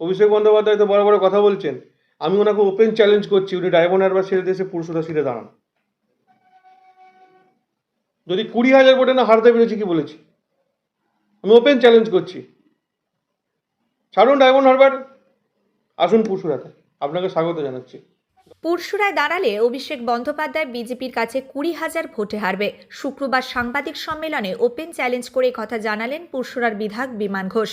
অভিষেক বন্দ্যোপাধ্যায় তো বড় বড় কথা বলছেন। আমি ওনাকে ওপেন চ্যালেঞ্জ করছি, উনি ডায়মন্ড হারবার ছেড়ে দেশে পুরুষরা সিটে দাঁড়ান। যদি কুড়ি হাজার ভোটে না হারতে পেরেছি কি বলেছি? আমি ওপেন চ্যালেঞ্জ করছি। ছাড়ুন ডায়মন্ড হারবার আসুন পুরুষরাতে আপনাকে স্বাগত জানাচ্ছি। পুরশুরায় দাঁড়ালে অভিষেক বন্দ্যোপাধ্যায় বিজেপির কাছে কুড়ি হাজার ভোটে হারবে। শুক্রবার সাংবাদিক সম্মেলনে ওপেন চ্যালেঞ্জ করে কথা জানালেন পুরশুরার বিধায়ক বিমান ঘোষ।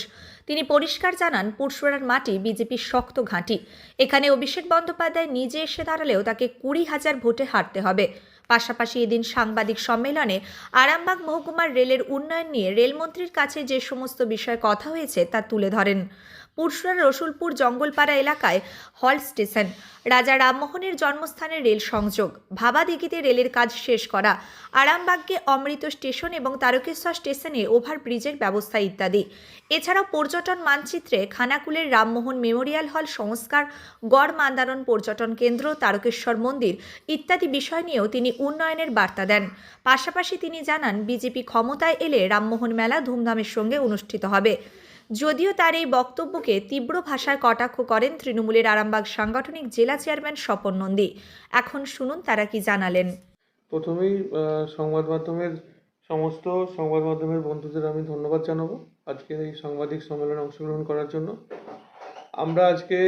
তিনি পরিষ্কার জানান, পুরশুরার মাটি বিজেপির শক্ত ঘাঁটি। এখানে অভিষেক বন্দ্যোপাধ্যায় নিজে এসে দাঁড়ালেও তাকে কুড়ি হাজার ভোটে হারতে হবে। পাশাপাশি এদিন সাংবাদিক সম্মেলনে আরামবাগ মহকুমার রেলের উন্নয়ন নিয়ে রেলমন্ত্রীর কাছে যে সমস্ত বিষয়ে কথা হয়েছে তা তুলে ধরেন। পুরশুরার রসুলপুর জঙ্গলপাড়া এলাকায় হল স্টেশন। রাজা রামমোহনের জন্মস্থানের রেল সংযোগ। ভাবাদিঘিতে রেলের কাজ শেষ করা। আরামবাগকে অমৃত স্টেশন এবং তারকেশ্বর স্টেশনে ওভারব্রিজের ব্যবস্থা ইত্যাদি। এছাড়াও পর্যটন মানচিত্রে খানাকুলের রামমোহন মেমোরিয়াল হল সংস্কার, গড় মান্দারণ পর্যটন কেন্দ্র, তারকেশ্বর মন্দির ইত্যাদি বিষয় নিয়েও তিনি উন্নয়নের বার্তা দেন। পাশাপাশি তিনি জানান, বিজেপি ক্ষমতায় এলে রামমোহন মেলা ধুমধামের সঙ্গে অনুষ্ঠিত হবে। যদিও তার এই বক্তব্যকে তীব্র ভাষায় কটাক্ষ করেন তৃণমূলের আরামবাগ সাংগঠনিক জেলা চেয়ারম্যান স্বপন নন্দী। এখন শুনুন তারা কি জানালেন। প্রথমেই সংবাদ মাধ্যমের সমস্ত সংবাদ মাধ্যমের বন্ধুদের আমি ধন্যবাদ জানাব আজকের এই সাংবাদিক সম্মেলনে অংশগ্রহণ করার জন্য। আমরা আজকে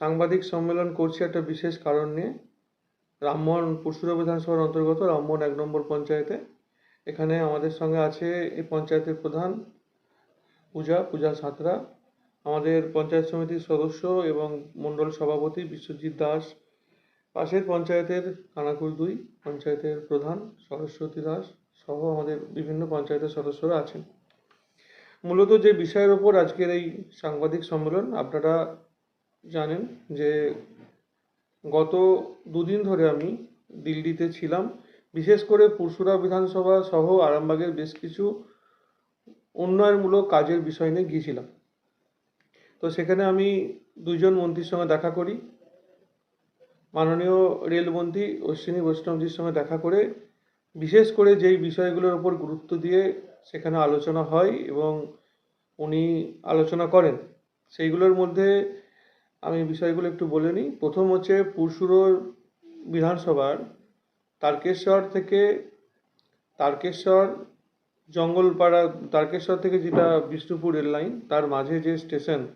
সাংবাদিক সম্মেলন করছি একটা বিশেষ কারণ নিয়ে। রামমোহন পুরসুরা বিধানসভার অন্তর্গত রামমোহন এক নম্বর পঞ্চায়েতে। এখানে আমাদের সঙ্গে আছে এই পঞ্চায়েতের প্রধান পূজা পূজা সাঁতরা। আমাদের পঞ্চায়েত সমিতির সদস্য এবং মণ্ডল সভাপতি বিশ্বজিৎ দাস। পাশের পঞ্চায়েতের কানাকুল দুই, পঞ্চায়েতের প্রধান সরস্বতী দাস সহ আমাদের বিভিন্ন পঞ্চায়েতের সদস্যরা আছেন। মূলত যে বিষয়ের ওপর আজকের এই সাংবাদিক সম্মেলন, আপনারা জানেন যে গত দুদিন ধরে আমি দিল্লিতে ছিলাম। বিশেষ করে পুরসুরা বিধানসভা সহ আরামবাগের বেশ কিছু উন্নয়নমূলক কাজের বিষয় নিয়ে গিয়েছিলাম। তো সেখানে আমি দুজন মন্ত্রীর সঙ্গে দেখা করি। মাননীয় রেলমন্ত্রী অশ্বিনী বৈষ্ণবজির সঙ্গে দেখা করে বিশেষ করে যেই বিষয়গুলোর ওপর গুরুত্ব দিয়ে সেখানে আলোচনা হয় এবং উনি আলোচনা করেন, সেইগুলোর মধ্যে আমি বিষয়গুলো একটু বলে নিই। প্রথম হচ্ছে পুরসুরোর বিধানসভার তারকেশ্বর থেকে তারকেশ্বর জঙ্গলপাড়া তারকেশ্বর থেকে যেটা বিষ্ণুপুর রেল লাইন, তার মাঝে যে স্টেশন,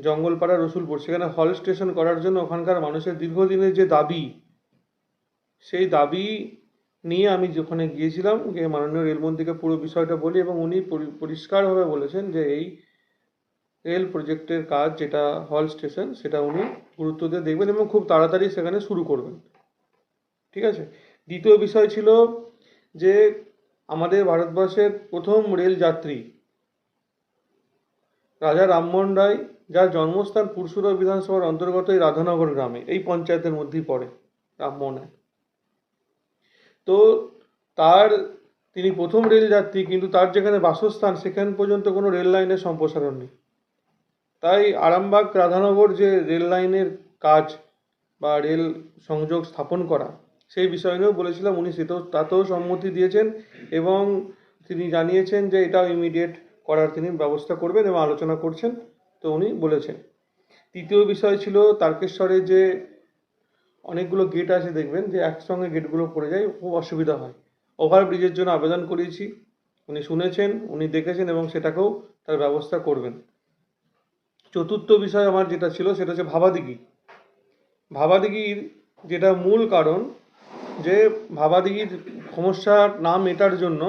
জঙ্গলপাড়া রসুলপুর, সেখানে হল স্টেশন করার জন্য ওখানকার মানুষের দীর্ঘদিনের যে দাবি, সেই দাবি নিয়ে আমি যেখানে গিয়েছিলাম, গিয়ে মাননীয় রেলমন্ত্রীকে পুরো বিষয়টা বলি এবং উনি পরি- পরিষ্কারভাবে বলেছেন যে এই রেল প্রজেক্টের কাজ যেটা হল স্টেশন, সেটা উনি গুরুত্ব দিয়ে দেখবেন এবং খুব তাড়াতাড়ি সেখানে শুরু করবেন। ঠিক আছে? দ্বিতীয় বিষয় ছিল যে আমাদের ভারতবর্ষের প্রথম রেল যাত্রী রাজা রামমোহন রায়, যার জন্মস্থান পুরসুরা বিধানসভার অন্তর্গত এই রাধানগর গ্রামে, এই পঞ্চায়েতের মধ্যেই পড়ে রামমোহন রায়। তো তার, তিনি প্রথম রেল যাত্রী কিন্তু তার যেখানে বাসস্থান, সেখান পর্যন্ত কোনো রেল লাইনের সম্প্রসারণ নেই। তাই আরামবাগ রাধানগর যে রেল লাইনের কাজ বা রেল সংযোগ স্থাপন করা সেই বিষয় নিয়েও বলেছিলাম, উনি সেটাও, তাতেও সম্মতি দিয়েছেন এবং তিনি জানিয়েছেন যে এটা ইমিডিয়েট করার তিনি ব্যবস্থা করবেন এবং আলোচনা করছেন, তো উনি বলেছেন। তৃতীয় বিষয় ছিল তারকেশ্বরে যে অনেকগুলো গেট আছে দেখবেন, যে একসঙ্গে গেটগুলো পড়ে যায়, খুব অসুবিধা হয়। ওভারব্রিজের জন্য আবেদন করেছি, উনি শুনেছেন, উনি দেখেছেন এবং সেটাকেও তার ব্যবস্থা করবেন। চতুর্থ বিষয় আমার যেটা ছিল, সেটা হচ্ছে ভাবাদিঘি। ভাবাদিঘির যেটা মূল কারণ যে ভাবাদিঘির সমস্যা না মেটার জন্য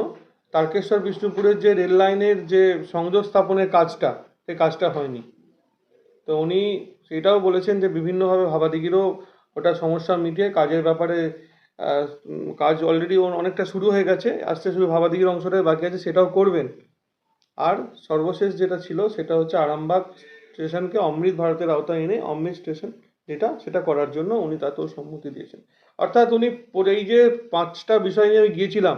তারকেশ্বর বিষ্ণুপুরের যে রেল লাইনের যে সংযোগ স্থাপনের কাজটা সেই কাজটা হয়নি। তো উনি সেটাও বলেছেন যে বিভিন্নভাবে ভাবাদিঘিরও ওটা সমস্যা মিটিয়ে কাজের ব্যাপারে কাজ অলরেডি অনেকটা শুরু হয়ে গেছে আস্তে শুধু ভাবাদিঘির অংশটাই বাকি আছে, সেটাও করবেন। আর সর্বশেষ যেটা ছিল, সেটা হচ্ছে আরামবাগ স্টেশনকে অমৃত ভারতের আওতায় এনে অমৃত স্টেশন যেটা, সেটা করার জন্য উনি তাতেও সম্মতি দিয়েছেন। অর্থাৎ উনি এই যে পাঁচটা বিষয় নিয়ে আমি গিয়েছিলাম,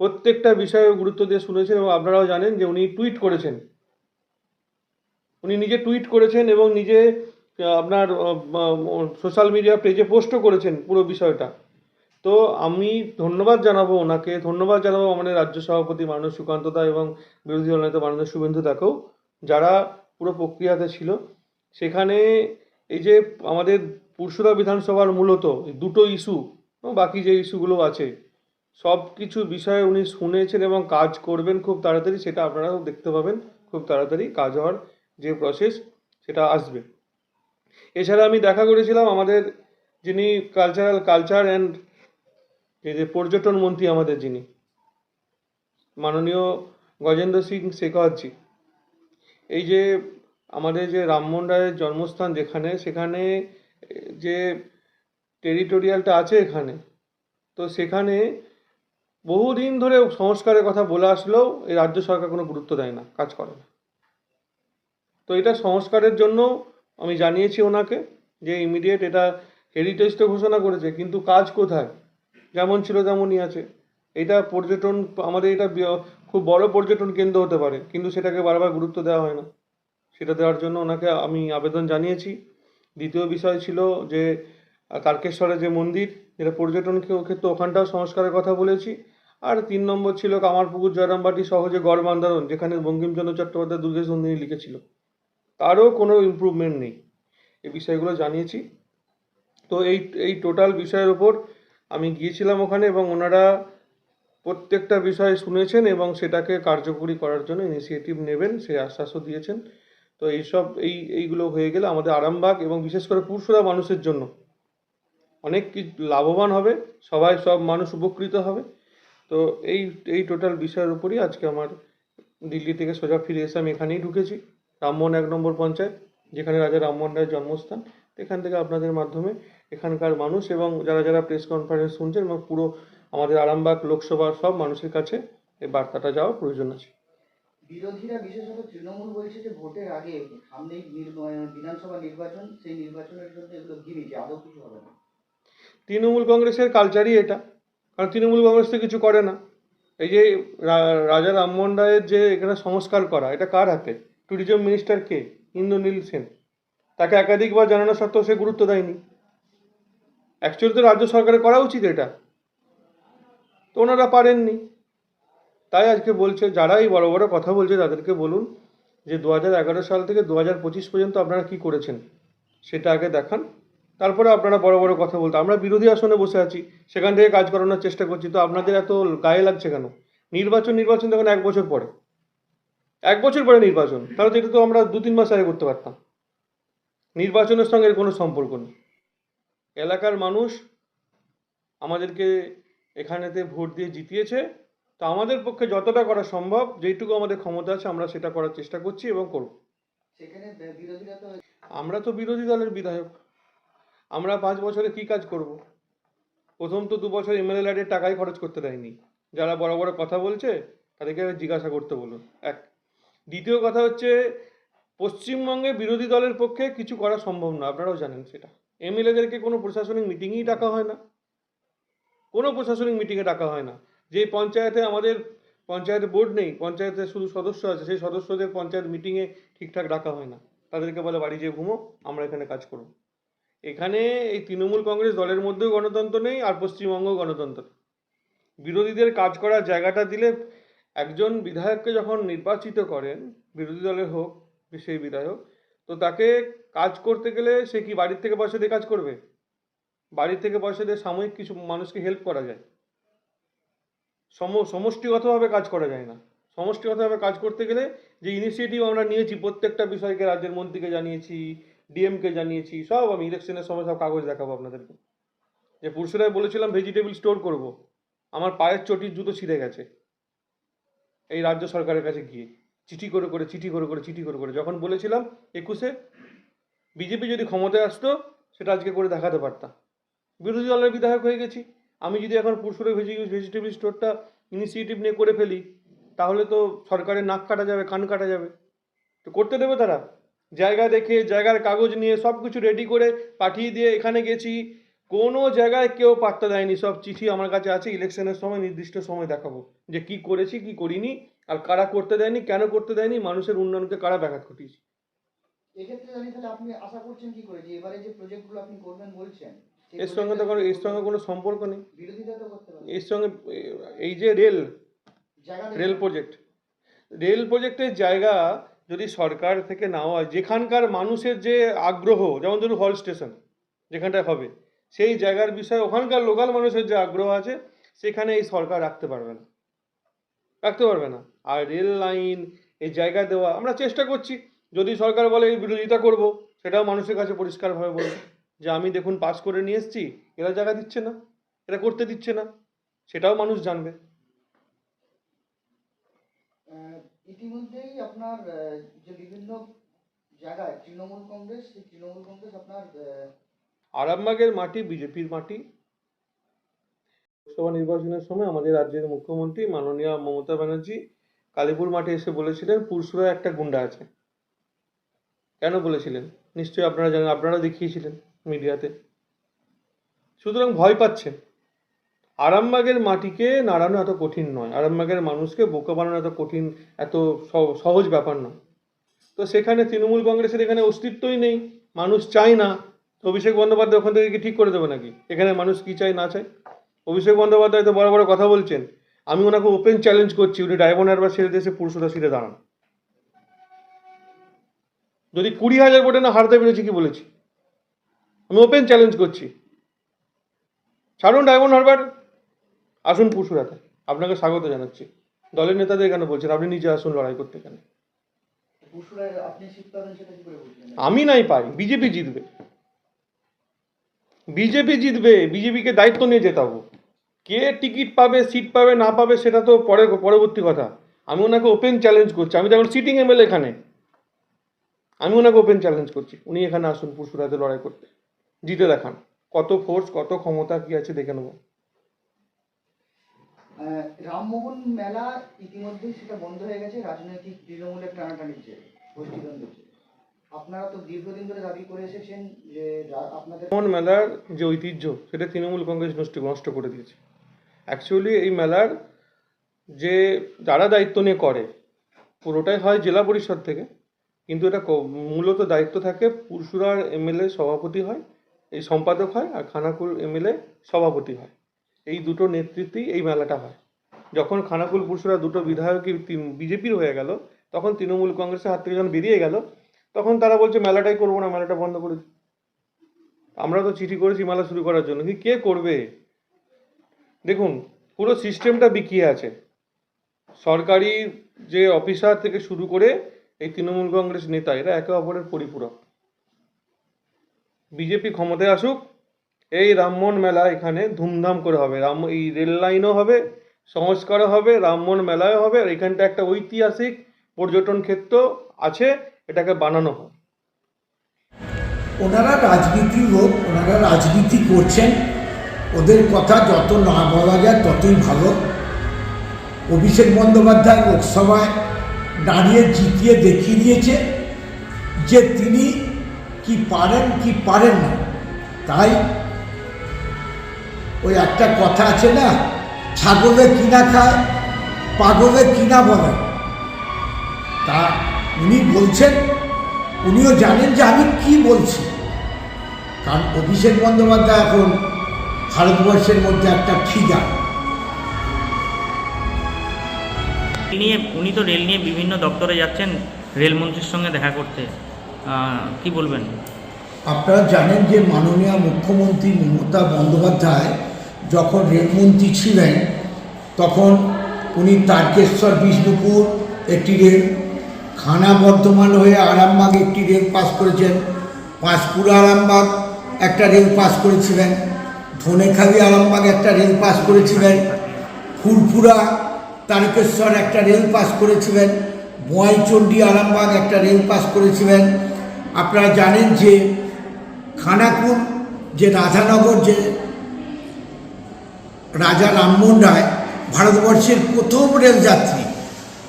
প্রত্যেকটা বিষয়ে গুরুত্ব দিয়ে শুনেছেন এবং আপনারাও জানেন যে উনি টুইট করেছেন। উনি নিজে টুইট করেছেন এবং নিজে আপনার সোশ্যাল মিডিয়া পেজে পোস্টও করেছেন পুরো বিষয়টা। তো আমি ধন্যবাদ জানাব ওনাকে, ধন্যবাদ জানাব আমাদের রাজ্য সভাপতি মাননীয় সুকান্ত দা এবং বিরোধী দল নেতা মাননীয় শুভেন্দু দাকেও, যারা পুরো প্রক্রিয়াতে ছিল। সেখানে এই যে আমাদের পুরসুরা বিধানসভার মূলত দুটো ইস্যু বাকি যে ইস্যুগুলো আছে, সব কিছু বিষয়ে উনি শুনেছেন এবং কাজ করবেন খুব তাড়াতাড়ি, সেটা আপনারাও দেখতে পাবেন, খুব তাড়াতাড়ি কাজ হওয়ার যে প্রসেস সেটা আসবে। এছাড়া আমি দেখা করেছিলাম আমাদের যিনি কালচারাল কালচার অ্যান্ড এই যে পর্যটন মন্ত্রী আমাদের যিনি, মাননীয় গজেন্দ্র সিং শেখাওয়াতজি, এই যে আমাদের যে রামমোহন রায়ের জন্মস্থান যেখানে, সেখানে, যে টেরিটোরিয়ালটা আছে এখানে, তো সেখানে বহুদিন ধরে সংস্কারের কথা বলে আসলেও এই রাজ্য সরকার কোনো গুরুত্ব দেয় না, কাজ করে না। তো এটা সংস্কারের জন্য আমি জানিয়েছি ওনাকে যে ইমিডিয়েট এটা হেরিটেজ তো ঘোষণা করেছে, কিন্তু কাজ কোথায়? যেমন ছিল তেমনই আছে। এটা পর্যটন, আমাদের এটা খুব বড় পর্যটন কেন্দ্র হতে পারে, কিন্তু সেটাকে বারবার গুরুত্ব দেওয়া হয় না। সেটা দেওয়ার জন্য ওনাকে আমি আবেদন জানিয়েছি। দ্বিতীয় বিষয় ছিল যে তারকেশ্বরের যে মন্দির, যেটা পর্যটন ক্ষে- ক্ষেত্রে ওখানটাও সংস্কারের কথা বলেছি। আর তিন নম্বর ছিল কামারপুকুর, জয়রামবাটি, সহজে গড় বান্ধারণ, যেখানে বঙ্কিমচন্দ্র চট্টোপাধ্যায় দুর্গেশ নন্দিনী লিখেছিল। তারও কোনো ইমপ্রুভমেন্ট নেই। এই বিষয়গুলো জানিয়েছি। তো এই এই টোটাল বিষয়ের ওপর আমি গিয়েছিলাম ওখানে এবং ওনারা প্রত্যেকটা বিষয় শুনেছেন এবং সেটাকে কার্যকরী করার জন্য ইনিশিয়েটিভ নেবেন সেই আশ্বাসও দিয়েছেন। তো এইসব, এই, এইগুলো হয়ে গেলে আমাদের আরামবাগ এবং বিশেষ করে পুরসুরা মানুষের জন্য অনেক লাভবান হবে, সবাই, সব মানুষ উপকৃত হবে। তো এই এই টোটাল বিষয়ের উপরই আজকে আমার দিল্লি থেকে সোজা ফিরে এসে আমি এখানেই ঢুকেছি। রামমোহন এক নম্বর পঞ্চায়েত, যেখানে রাজা রামমোহন রায়ের জন্মস্থান। এখান থেকে আপনাদের মাধ্যমে এখানকার মানুষ এবং যারা যারা প্রেস কনফারেন্স শুনছেন এবং পুরো আমাদের আরামবাগ লোকসভার সব মানুষের কাছে এই বার্তাটা যাওয়ার প্রয়োজন আছে। বিরোধীরা বিশেষত তৃণমূল বলছে যে ভোটের আগে সামনেই বিধানসভা নির্বাচন, সেই নির্বাচনের জন্য এগুলো গিমিকে আদৌ কিছু হবে না। তৃণমূল কংগ্রেসের কালচারই এটা, কারণ তৃণমূল কংগ্রেস তো কিছু করে না। এই যে রাজা রামমোহন রায়ের যে এখানে সংস্কার করা, এটা কার হাতে? ট্যুরিজম মিনিস্টার কে? ইন্দ্রনীল সেন। তাকে একাধিকবার জানানো সত্ত্বেও সে গুরুত্ব দেয়নি। অ্যাকচুয়ালি তো রাজ্য সরকারের করা উচিত এটা। তো ওনারা পারেননি। তাই আজকে বলছে যারা এই বড় বড় কথা বলছে তাদেরকে বলুন যে দু হাজার এগারো সাল থেকে দু হাজার পঁচিশ পর্যন্ত আপনারা কি করেছেন, সেটা আগে দেখান। তারপরে আপনারা বড় বড় কথা বলতে, আমরা বিরোধী আসনে বসে আছি, সেখান থেকে কাজ করানোর চেষ্টা করছি, তো আপনাদের এত গায়ে লাগছে কেন? নির্বাচন নির্বাচন তখন এক বছর পরে। এক বছর পরে নির্বাচন, তাহলে তো এটা তো আমরা দু তিন মাস আগে করতে পারতাম। নির্বাচনের সঙ্গে এর কোনো সম্পর্ক নেই। এলাকার মানুষ আমাদেরকে এখানেতে ভোট দিয়ে জিতিয়েছে তো আমাদের পক্ষে যতটা করা সম্ভব যেইটুকু আমাদের ক্ষমতা আছে আমরা সেটা করার চেষ্টা করছি এবং করব। আমরা তো বিরোধী দলের বিধায়ক। আমরা পাঁচ বছরে কি কাজ করব? প্রথম তো দু বছর এমএলএ ল্যাডের টাকাই খরচ করতে দেয়নি। যারা বড় বড় কথা বলছে তাদেরকে জিজ্ঞাসা করতে বলুন। এক। দ্বিতীয় কথা হচ্ছে পশ্চিমবঙ্গে বিরোধী দলের পক্ষে কিছু করা সম্ভব না। আপনারাও জানেন সেটা। এমএলএদেরকে কোনো প্রশাসনিক মিটিংই ডাকা হয় না। কোনো প্রশাসনিক মিটিংয়ে ডাকা হয় না। যে পঞ্চায়েতে আমাদের পঞ্চায়েতে বোর্ড নেই, পঞ্চায়েতে শুধু সদস্য আছে, সেই সদস্যদের পঞ্চায়েত মিটিংয়ে ঠিকঠাক ডাকা হয় না। তাদেরকে বলে, বাড়ি যেয়ে ঘুমো, আমরা এখানে কাজ করব। এখানে এই তৃণমূল কংগ্রেস দলের মধ্যেও গণতন্ত্র নেই, আর পশ্চিমবঙ্গ গণতন্ত্র বিরোধীদের কাজ করার জায়গাটা দিলে একজন বিধায়ককে যখন নির্বাচিত করেন, বিরোধী দলের হোক, সেই বিধায়ক, তো তাকে কাজ করতে গেলে সে কি বাড়ির থেকে পয়সা দিয়ে কাজ করবে? বাড়ির থেকে পয়সা দিয়ে সাময়িক কিছু মানুষকে হেল্প করা যায়? সমষ্টিগতভাবে কাজ করা যায় না। সমষ্টিগতভাবে কাজ করতে গেলে যে ইনিশিয়েটিভ আমরা নিয়েছি, প্রত্যেকটা বিষয়কে রাজ্যের মন্ত্রীকে জানিয়েছি ডিএমকে জানিয়েছি, সব আমি ইলেকশনের সময় সব কাগজ দেখাবো আপনাদেরকে। যে পুরুষরাই বলেছিলাম ভেজিটেবল স্টোর করব। আমার পায়ের চটির জুতো ছিঁড়ে গেছে। এই রাজ্য সরকারের কাছে গিয়ে চিঠি করে করে, চিঠি করে করে, চিঠি করে করে, যখন বলেছিলাম একুশে বিজেপি যদি ক্ষমতায় আসতো, সেটা আজকে করে দেখাতে পারতাম। বিরোধী দলের বিধায়ক হয়ে গেছি। আমি যদি এখন পুরসুরে ভেজি ভেজিটেবল স্টোরটা ইনিশিয়েটিভ নিয়ে করে ফেলি, তাহলে তো সরকারের নাক কাটা যাবে, কান কাটা যাবে। তো করতে দেবে তারা। জায়গা দেখে, জায়গার কাগজ নিয়ে সব কিছু রেডি করে পাঠিয়ে দিয়ে এখানে গেছি। কোনো জায়গায় কেউ পাত্তা দেয়নি। সব চিঠি আমার কাছে আছে, ইলেকশনের সময় নির্দিষ্ট সময় দেখাবো। যে কি করেছি, কি করিনি, আর কারা করতে দেয়নি, কেন করতে দেয়নি, মানুষের উন্নয়নকে কারা ব্যাঘাত ঘটিয়েছে। এক্ষেত্রে আপনি আশা করছেন কি করে? যে এবারে যে প্রজেক্টগুলো আপনি করবেন বলছেন এর সঙ্গে তো কোনো এর সঙ্গে কোনো সম্পর্ক নেই। এর সঙ্গে এই যে রেল রেল প্রজেক্ট রেল প্রজেক্টের জায়গা যদি সরকার থেকে না হয় যেখানকার মানুষের যে আগ্রহ যেমন ধরুন হল স্টেশন যেখানটায় হবে সেই জায়গার বিষয়ে ওখানকার লোকাল মানুষের যে আগ্রহ আছে সেখানে এই সরকার রাখতে পারবে না। রাখতে পারবে না। আর রেল লাইন এই জায়গা দেওয়া আমরা চেষ্টা করছি। যদি সরকার বলে এই বিরোধিতা করব সেটাও মানুষের কাছে পরিষ্কারভাবে বলব। যে আমি দেখুন পাস করে নিয়ে এসেছি এরা জায়গা দিচ্ছে না এরা করতে দিচ্ছে না সেটাও মানুষ জানবে। ইতিমধ্যেই আপনার যে বিভিন্ন জায়গায় তৃণমূল কংগ্রেস তৃণমূল কংগ্রেস আপনার আরামবাগের মাটি বিজেপির মাটি। লোকসভা নির্বাচনের সময় আমাদের রাজ্যের মুখ্যমন্ত্রী মাননীয় মমতা ব্যানার্জি কালীপুর মাঠে এসে বলেছিলেন পুরসুরা একটা গুন্ডা আছে। কেন বলেছিলেন? নিশ্চয়ই আপনারা জানেন আপনারা দেখিয়েছিলেন। মিডিয়াতে। সুতরাং ভয় পাচ্ছেন আরামবাগের মাটিকে নাড়ানো এত কঠিন নয়। আরামবাগের মানুষকে বোকা বানানো এত কঠিন, এত সহজ ব্যাপার নয়। তো সেখানে তৃণমূল কংগ্রেসের এখানে অস্তিত্বই নেই। মানুষ চায় না। অভিষেক বন্দ্যোপাধ্যায় ওখান থেকে কি ঠিক করে দেবে নাকি? এখানে মানুষ কি চায়, না চায়? অভিষেক বন্দ্যোপাধ্যায় তো বড় বড় কথা বলছেন। আমি ওনাকে ওপেন চ্যালেঞ্জ করছি। উনি ডায়মন্ড হারবার ছেড়ে দেশে পুরুষরা সিটে দাঁড়ান। যদি কুড়ি হাজার ভোটে না হারতে পেরেছি কি বলেছি? আমি ওপেন চ্যালেঞ্জ করছি। ছাড়ুন ডায়মন্ড হারবার আসুন পুরসুরাতে আপনাকে স্বাগত জানাচ্ছি। দলের নেতাদের কেন বলছেন? আপনি নিজে আসুন লড়াই করতে কেন? আমি নাই পাই বিজেপি জিতবে। বিজেপি জিতবে বিজেপিকে দায়িত্ব নিয়ে জেতাবো কে টিকিট পাবে সিট পাবে না পাবে সেটা তো পরে পরবর্তী কথা। আমি ওনাকে ওপেন চ্যালেঞ্জ করছি। আমি তো এখন সিটিং এমএলএ এখানে। আমি ওনাকে ওপেন চ্যালেঞ্জ করছি। উনি এখানে আসুন পুরসুরাতে লড়াই করতে। জিতে দেখান। কত ফোর্স কত ক্ষমতা কি আছে দেখে নেব। রামমোহন মেলা ইতিমধ্যেই সেটা বন্ধ হয়ে গেছে রাজনৈতিক তৃণমূলের টানাটানির জেরে গোষ্ঠীদ্বন্দ্বের জেরে। আপনারা তো দীর্ঘদিন ধরে দাবি করে এসেছেন যে আপনাদের এমন মেলার যে ঐতিহ্য সেটা তৃণমূল কংগ্রেস নষ্ট নষ্ট করে দিয়েছে। অ্যাকচুয়ালি এই মেলার যে যারা দায়িত্ব নিয়ে করে পুরোটাই হয় জেলা পরিষদ থেকে। কিন্তু এটা মূলত দায়িত্ব থাকে পুরসুরার এমএলএ সভাপতি হয় এই সম্পাদক হয় আর খানাকুল এমএলএ সভাপতি হয়। এই দুটো নেতৃত্বেই এই মেলাটা হয়। যখন খানাকুল পুরসুরা দুটো বিধায়কই বিজেপির হয়ে গেল, তখন তৃণমূল কংগ্রেসের হাত থেকে যখন বেরিয়ে গেল, তখন তারা বলছে, মেলাটাই করব না, মেলাটা বন্ধ করে। আমরা তো চিঠি করেছি মেলা শুরু করার জন্য কি কে করবে? দেখুন, পুরো সিস্টেমটা বিকিয়ে আছে। সরকারি যে অফিসার থেকে শুরু করে এই তৃণমূল কংগ্রেস নেতা, এরা একে অপরের পরিপূরক। বিজেপি ক্ষমতায় আসুক, এই রামমোহন মেলা এখানে ধুমধাম করে হবে। রাম, এই রেল লাইনও হবে, সংস্কারও হবে, রামমোহন মেলাও হবে, আর এখানটা একটা ঐতিহাসিক পর্যটন ক্ষেত্র আছে, এটাকে বানানো হবে ওনারা রাজনীতির লোক, ওনারা রাজনীতি করছেন। ওদের কথা যত না বলা যায়, ততই ভালো। অভিষেক বন্দ্যোপাধ্যায় লোকসভায় দাঁড়িয়ে জিতিয়ে দেখিয়ে দিয়েছে যে তিনি কি পারেন কি পারেন না। তাই ওই একটা কথা আছে না, ছাগলে কিনা খায়, পাগলে কিনা বলে। তা উনি বলছেন, উনিও জানেন যে আমি কি বলছি। কারণ অভিষেক বন্দ্যোপাধ্যায় এখন ভারতবর্ষের মধ্যে একটা ফিগার তিনি উনি তো রেল নিয়ে বিভিন্ন দপ্তরে যাচ্ছেন, রেলমন্ত্রীর সঙ্গে দেখা করতে। কি বলবেন? আপনারা জানেন যে মাননীয় মুখ্যমন্ত্রী মমতা বন্দ্যোপাধ্যায় যখন রেলমন্ত্রী ছিলেন, তখন উনি তারকেশ্বর, বিষ্ণুপুর একটি রেল, খানা বর্ধমান হয়ে আরামবাগ একটি রেল পাস করেছেন পাঁশকুড়া আরামবাগ একটা রেল পাস করেছিলেন, ধনেখালি আরামবাগ একটা রেল পাস করেছিলেন ফুলপুরা তারকেশ্বর একটা রেল পাস করেছিলেন, বোয়াইচণ্ডী আরামবাগ একটা রেল পাস করেছিলেন আপনারা জানেন যে খানাকুল, যে রাধানগর, যে রাজা রামমোহন রায় ভারতবর্ষের প্রথম রেলযাত্রী,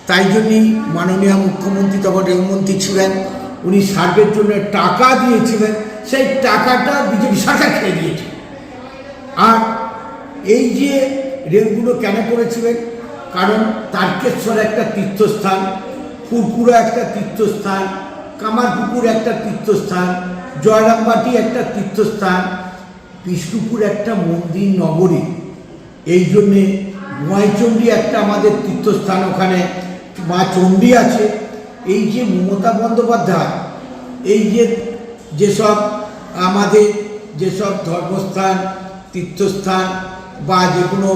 তাই জন্যই মাননীয় মুখ্যমন্ত্রী তখন রেলমন্ত্রী ছিলেন। উনি সার্ভের জন্য টাকা দিয়েছিলেন, সেই টাকাটা বিজেপি সরকার খেয়ে দিয়েছে আর এই যে রেলগুলো কেন করেছিলেন, কারণ তারকেশ্বর একটা তীর্থস্থান ফুরপুরা একটা তীর্থস্থান কামারপুকুর একটা তীর্থস্থান, জয়রামবাটি একটা তীর্থস্থান, বিষ্ণুপুর একটা মন্দির নগরী। এই জন্যে গোয়াইচণ্ডী একটা আমাদের তীর্থস্থান ওখানে, মা চণ্ডী আছে। এই যে মমতা বন্দ্যোপাধ্যায়, এই যে যেসব আমাদের যেসব ধর্মস্থান, তীর্থস্থান বা যে কোনো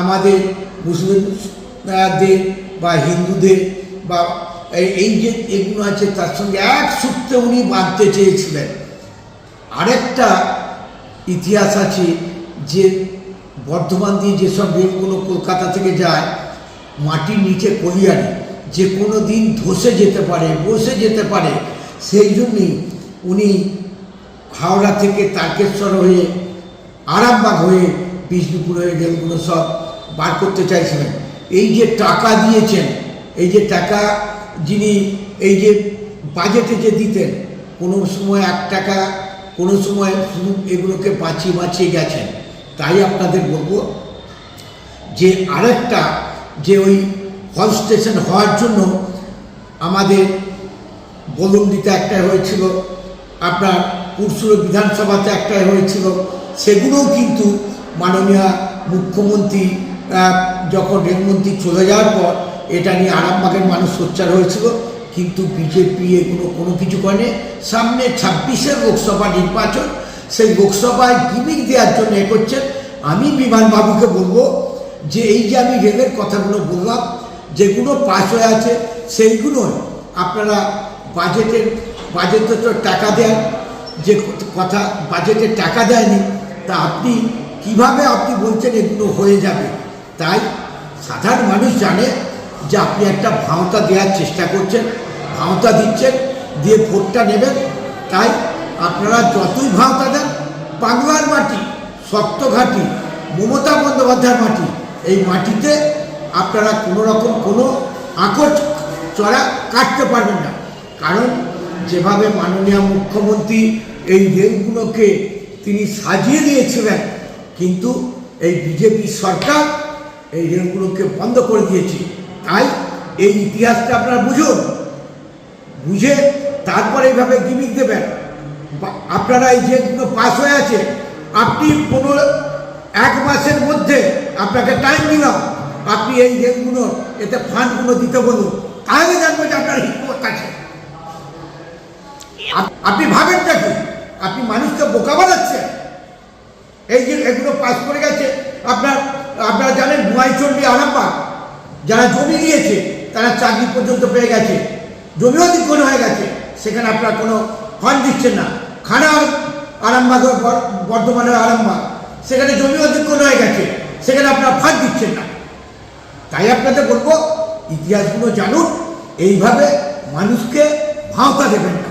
আমাদের মুসলিমদের বা হিন্দুদের বা এই- যে এগুলো আছে, তার সঙ্গে এক সূত্রে উনি বাঁধতে চেয়েছিলেন। আরেকটা ইতিহাস আছে যে বর্ধমান দিয়ে যেসব রেলগুলো কলকাতা থেকে যায়, মাটির নিচে কলিয়ারি যে কোনো দিন ধসে যেতে পারে, বসে যেতে পারে, সেই জন্যই উনি হাওড়া থেকে তারকেশ্বর হয়ে আরামবাগ হয়ে বিষ্ণুপুর হয়ে রেলগুলো সব বার করতে চাইছিলেন। এই যে টাকা দিয়েছেন, এই যে টাকা যিনি এই যে বাজেটে যে দিতেন, কোনো সময় এক টাকা, কোনো সময় শুধু এগুলোকে বাঁচিয়ে বাঁচিয়ে গেছেন। তাই আপনাদের বলব যে আরেকটা, যে ওই হল স্টেশন হওয়ার জন্য আমাদের বলুন্ডিতে একটা হয়েছিল, আপনার পুরসুর বিধানসভাতে একটা হয়েছিল। সেগুলোও কিন্তু মাননীয় মুখ্যমন্ত্রী যখন রেলমন্ত্রী চলে যাওয়ার পর এটা নিয়ে আরামবাগের মানুষ সোচ্চার হয়েছিল, কিন্তু বিজেপি এগুলো কোনো কিছু করেনি। সামনে ছাব্বিশের লোকসভা নির্বাচন, সেই লোকসভায় গিমিক দেওয়ার জন্য এ করছেন আমি বিমানবাবুকে বলব যে, এই যে আমি রেলের কথাগুলো বললাম, যেগুলো পাস হয়ে আছে সেইগুলো আপনারা বাজেটের, বাজেটে তো টাকা দেন, যে কথা বাজেটে টাকা দেয়নি, তা আপনি কীভাবে আপনি বলছেন এগুলো হয়ে যাবে? তাই সাধারণ মানুষ জানে যে আপনি একটা ভাওতা দেওয়ার চেষ্টা করছেন, ভাওতা দিচ্ছেন, দিয়ে ভোটটা নেবেন। তাই আপনারা যতই ভাওতা দেন, বাংলার মাটি শক্ত ঘাটি, মমতা বন্দ্যোপাধ্যায়ের মাটি, এই মাটিতে আপনারা কোনো রকম কোনো আঁকড় চড়া কাটতে পারবেন না। কারণ যেভাবে মাননীয় মুখ্যমন্ত্রী এই রেলগুলোকে তিনি সাজিয়ে দিয়েছিলেন, কিন্তু এই বিজেপি সরকার এই রেলগুলোকে বন্ধ করে দিয়েছে। তাই এই ইতিহাসটা আপনারা বুঝুন। বুঝে তারপরে এইভাবে গিমিক দেবেন। আপনারা এই যেগুলো পাস হয়ে আছে, আপনি পনেরো, এক মাসের মধ্যে আপনাকে টাইম দিলাম। আপনি এই রেলগুলো এতে ফান্ডগুলো দিতে বলুন। তাহলে জানব যে আপনার হিম্মত আছে। আপনি ভাবেন নাকি আপনি মানুষকে বোকা বানাচ্ছেন। এই যে এগুলো পাস করে গেছে, আপনার, আপনারা জানেন নুয়াইচন্ডী আরামবাগ। যারা জমি নিয়েছে, তারা চাকরি পর্যন্ত পেয়ে গেছে। জমি অধিগ্রহণ হয়ে গেছে। সেখানে আপনারা কোনো ফান্ড দিচ্ছেন না। খানা আরামবাগ বর্ধমানের আরামবাগ, সেখানে জমি অধিগ্রহণ হয়ে গেছে। সেখানে আপনারা ফান্ড দিচ্ছেন না। তাই আপনাদের বলব, ইতিহাসগুলো জানুন। এইভাবে মানুষকে ভাওতা দেবেন না।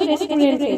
রেস্টুরেন্টে